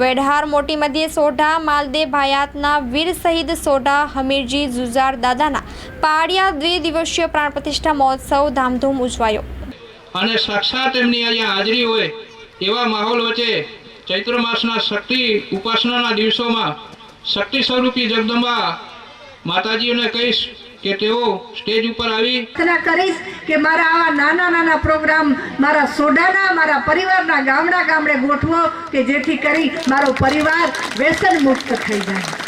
વેઢાર મોટી મધ્યે સોઢા, માલદે ભાયાતના વીર શહીદ સોઢા, હમીરજી જુઝાર દાદાના પાડિયા દ્વિદિવસીય પ્રાણ પ્રતિષ્ઠા મહોત્સવ ધામધૂમ ઉજવાયો. અને સાક્ષાત એમની અહીંયા હાજરી હોય એવા માહોલ વચ્ચે ચૈત્ર માસના શક્તિ ઉપાસનાના દિવસોમાં શક્તિ સ્વરૂપી જગદંબા માતાજીઓને કહીશ કે તેઓ સ્ટેજ ઉપર આવી પ્રાર્થના કરીશ કે મારા આવા નાના નાના પ્રોગ્રામ મારા સોડાના મારા પરિવારના ગામડા ગામડે ગોઠવો કે જેથી કરી મારો પરિવાર વ્યસન મુક્ત થઈ જાય.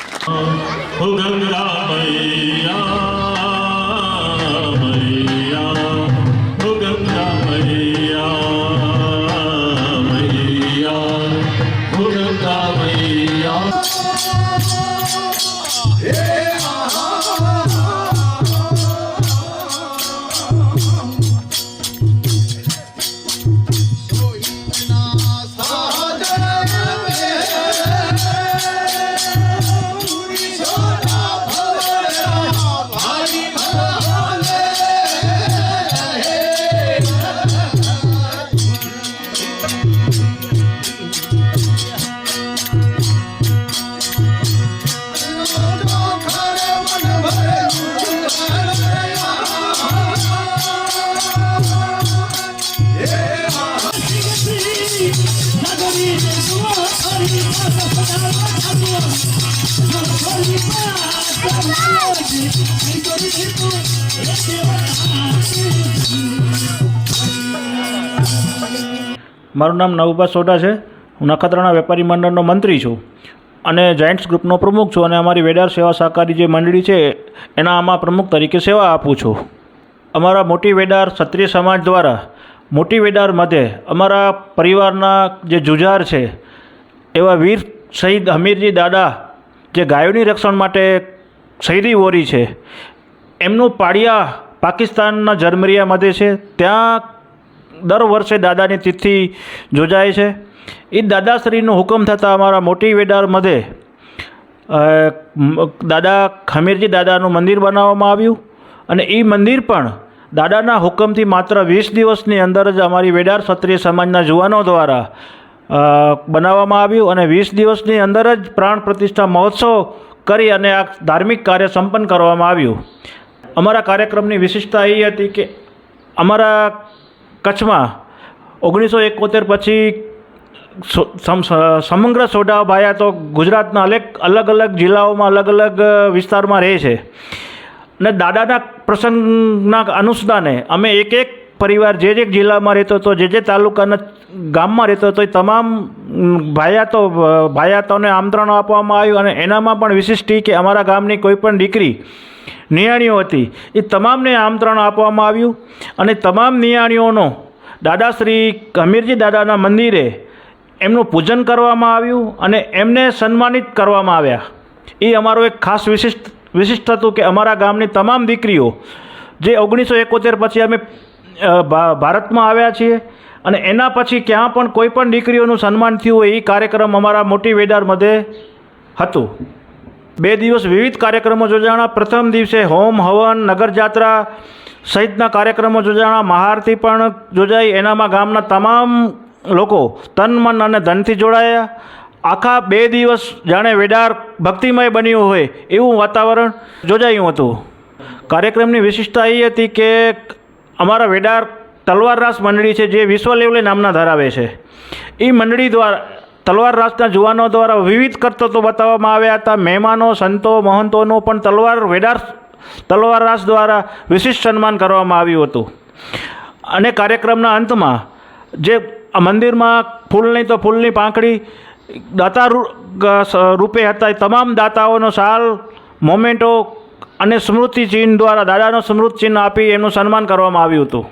મારું નામ નવભા સોઢા છે. હું નખત્રાણા વેપારી મંડળનો મંત્રી છું અને જાયન્ટ્સ ગ્રુપનો પ્રમુખ છું અને અમારી વેડાર સેવા સહકારી જે મંડળી છે, એના આમાં પ્રમુખ તરીકે સેવા આપું છું. અમારા મોટી વેડાર ક્ષત્રિય સમાજ દ્વારા મોટી વેડાર મધ્યે અમારા પરિવારના જે જુજાર છે, એવા વીર શહીદ હમીરજી દાદા જે ગાયોની રક્ષણ માટે શહીદી વોરી છે, એમનું પાડિયા પાકિસ્તાનના જર્મરિયા મધ્યે છે, ત્યાં દર વર્ષે દાદાની તિથિ યોજાય છે. એ દાદાશ્રીનો હુકમ થતાં અમારા મોટી વેડાર મધે દાદા ખમીરજી દાદાનું મંદિર બનાવવામાં આવ્યું અને એ મંદિર પણ દાદાના હુકમથી માત્ર વીસ દિવસની અંદર જ અમારી વેડાર ક્ષત્રિય સમાજના જુવાનો દ્વારા બનાવવામાં આવ્યું અને વીસ દિવસની અંદર જ પ્રાણ પ્રતિષ્ઠા મહોત્સવ કરી અને આ ધાર્મિક કાર્ય સંપન્ન કરવામાં આવ્યું. અમારા કાર્યક્રમની વિશિષ્ટતા એ હતી કે અમારા કચ્છમાં ઓગણીસો એકોતેર પછી સમગ્ર સોઢા ભાયા તો ગુજરાતના અનેક અલગ અલગ જિલ્લાઓમાં અલગ અલગ વિસ્તારમાં રહે છે. અને દાદાના પ્રસંગના અનુસંધાને અમે એક એક પરિવાર જે જે જિલ્લામાં રહેતો હતો, જે જે તાલુકાના ગામમાં રહેતો હતો, એ તમામ ભાયાતો ભાયાતોને આમંત્રણ આપવામાં આવ્યું અને એનામાં પણ વિશિષ્ટ કે અમારા ગામની કોઈ પણ દીકરી, નિયાણીઓ હતી, એ તમામને આમંત્રણ આપવામાં આવ્યું અને તમામ નિયાણીઓનો, દાદાશ્રી હમીરજી દાદાના મંદિરે એમનું પૂજન કરવામાં આવ્યું અને એમને સન્માનિત કરવામાં આવ્યા. એ અમારો એક ખાસ વિશિષ્ટ વિશિષ્ટ હતું કે અમારા ગામની તમામ દીકરીઓ, જે ઓગણીસો એકોતેર પછી અમે ભારતમાં આવ્યા છીએ અને એના પછી ક્યાં પણ કોઈ પણ દીકરીઓનું સન્માન થયું હોય એ કાર્યક્રમ અમારા મોટી વેડાર મધ્યે હતું. બે દિવસ વિવિધ કાર્યક્રમો યોજાણા. પ્રથમ દિવસે હોમ, હવન નગર જાત્રા સહિતના કાર્યક્રમો યોજાણા. મહાઆરતી પણ યોજાઈ. એનામાં ગામના તમામ લોકો તન, મન અને ધનથી જોડાયા. આખા બે દિવસ જાણે વેડાર ભક્તિમય બન્યું હોય એવું વાતાવરણ યોજાયું હતું. કાર્યક્રમની વિશિષ્ટતા એ હતી કે અમારા વેડાર તલવાર રાસ મંડળી છે જે વિશ્વ લેવલે નામના ધરાવે છે. એ મંડળી દ્વારા, તલવાર રાસના જુવાનો દ્વારા વિવિધ કરતતો બતાવવામાં આવ્યા હતા. મહેમાનો, સંતો, મહંતોનું પણ તલવાર વેડાર તલવાર રાસ દ્વારા વિશિષ્ટ સન્માન કરવામાં આવ્યું હતું. અને કાર્યક્રમના અંતમાં જે મંદિરમાં ફૂલની તો ફૂલની પાંખડી દાતા રૂપે હતા. એ તમામ દાતાઓનો સાલ, મોમેન્ટો અને સ્મૃતિ ચિહ્ન દ્વારા દાદાનો સ્મૃતિ ચિહ્ન આપી એમનું સન્માન કરવામાં આવ્યું હતું.